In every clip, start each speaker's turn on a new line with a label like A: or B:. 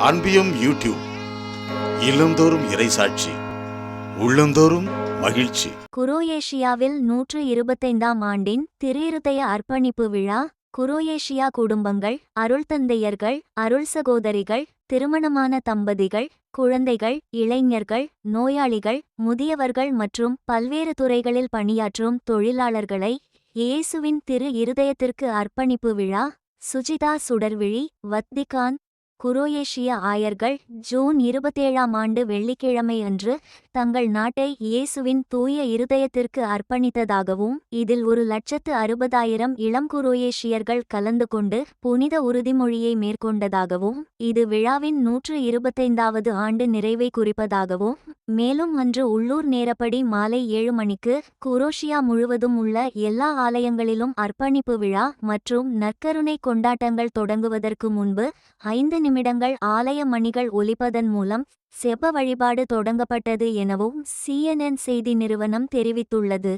A: அன்பியும் YouTube இல்லந்தோறும் இறைசாட்சி உள்ளந்தோறும் மகிழ்ச்சி.
B: குரோயேஷியாவில் நூற்று இருபத்தைந்தாம் ஆண்டின் திரிருதய அர்ப்பணிப்பு விழா குரோயேஷியா குடும்பங்கள் அருள் தந்தையர்கள் அருள் சகோதரிகள் திருமணமான தம்பதிகள் குழந்தைகள் இளைஞர்கள் நோயாளிகள் முதியவர்கள் மற்றும் பல்வேறு துறைகளில் பணியாற்றும் தொழிலாளர்களை இயேசுவின் திரு இருதயத்திற்கு அர்ப்பணிப்பு விழா சுஜிதா சுடர்விழி வத்திகான் குரோயேஷிய ஆயர்கள் ஜூன் இருபத்தேழாம் ஆண்டு வெள்ளிக்கிழமை அன்று தங்கள் நாட்டை இயேசுவின் தூய இருதயத்திற்கு அர்ப்பணித்ததாகவும் இதில் ஒரு லட்சத்து அறுபதாயிரம் இளம் குரோயேஷியர்கள் கலந்து கொண்டு புனித உறுதிமொழியை மேற்கொண்டதாகவும் இது விழாவின் நூற்று இருபத்தைந்தாவது ஆண்டு நிறைவை குறிப்பதாகவும் மேலும் அன்று உள்ளூர் நேரப்படி மாலை ஏழு மணிக்கு குரோஷியா முழுவதும் உள்ள எல்லா ஆலயங்களிலும் அர்ப்பணிப்பு விழா மற்றும் நற்கருணை கொண்டாட்டங்கள் தொடங்குவதற்கு முன்பு ஐந்து நிமிடங்கள் ஆலய மணிகள் ஒலிப்பதன் மூலம் செப வழிபாடு தொடங்கப்பட்டது எனவும் சிஎன்என் செய்தி நிறுவனம் தெரிவித்துள்ளது.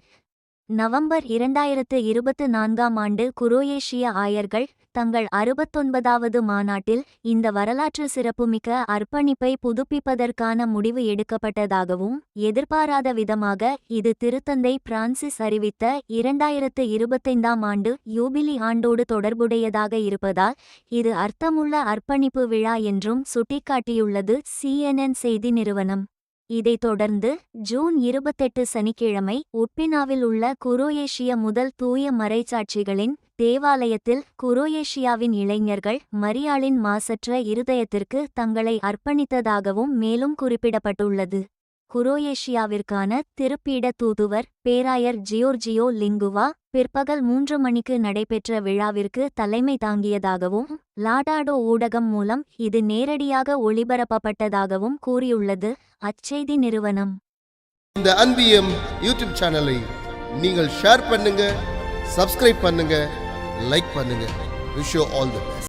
B: நவம்பர் இரண்டாயிரத்து இருபத்து நான்காம் ஆண்டு குரோயேஷிய ஆயர்கள் தங்கள் அறுபத்தொன்பதாவது மாநாட்டில் இந்த வரலாற்று சிறப்புமிக்க அர்ப்பணிப்பை புதுப்பிப்பதற்கான முடிவு எடுக்கப்பட்டதாகவும் எதிர்பாராத விதமாக இது திருத்தந்தை பிரான்சிஸ் அறிவித்த இரண்டாயிரத்து இருபத்தைந்தாம் ஆண்டு யூபிலி ஆண்டோடு தொடர்புடையதாக இருப்பதால் இது அர்த்தமுள்ள அர்ப்பணிப்பு விழா என்றும் சுட்டிக்காட்டியுள்ளது சிஎன்என் செய்தி நிறுவனம். இதைத் தொடர்ந்து ஜூன் இருபத்தெட்டு சனிக்கிழமை உட்பினாவில் உள்ள குரோயேஷிய முதல் தூய மறைச்சாட்சிகளின் தேவாலயத்தில் குரோயேஷியாவின் இளைஞர்கள் மரியாளின் மாசற்ற இருதயத்திற்கு தங்களை அர்ப்பணித்ததாகவும் மேலும் குறிப்பிடப்பட்டுள்ளது. குரோயேஷியாவிற்கான திருப்பீட தூதுவர் பேராயர் ஜியோர்ஜியோ லிங்குவா பிற்பகல் மூன்று மணிக்கு நடைபெற்ற விழாவிற்கு தலைமை தாங்கியதாகவும் லாடாடோ ஊடகம் மூலம் இது நேரடியாக ஒளிபரப்பப்பட்டதாகவும் கூறியுள்ளது. அச்செய்தி நிறுவனம்.
C: இந்த அன்பியம் யூடியூப் சேனலை நீங்கள் ஷேர் பண்ணுங்க சப்ஸ்கிரைப் பண்ணுங்க. லைக் பண்ணுங்க விஷ் ஆல் தி பெஸ்ட்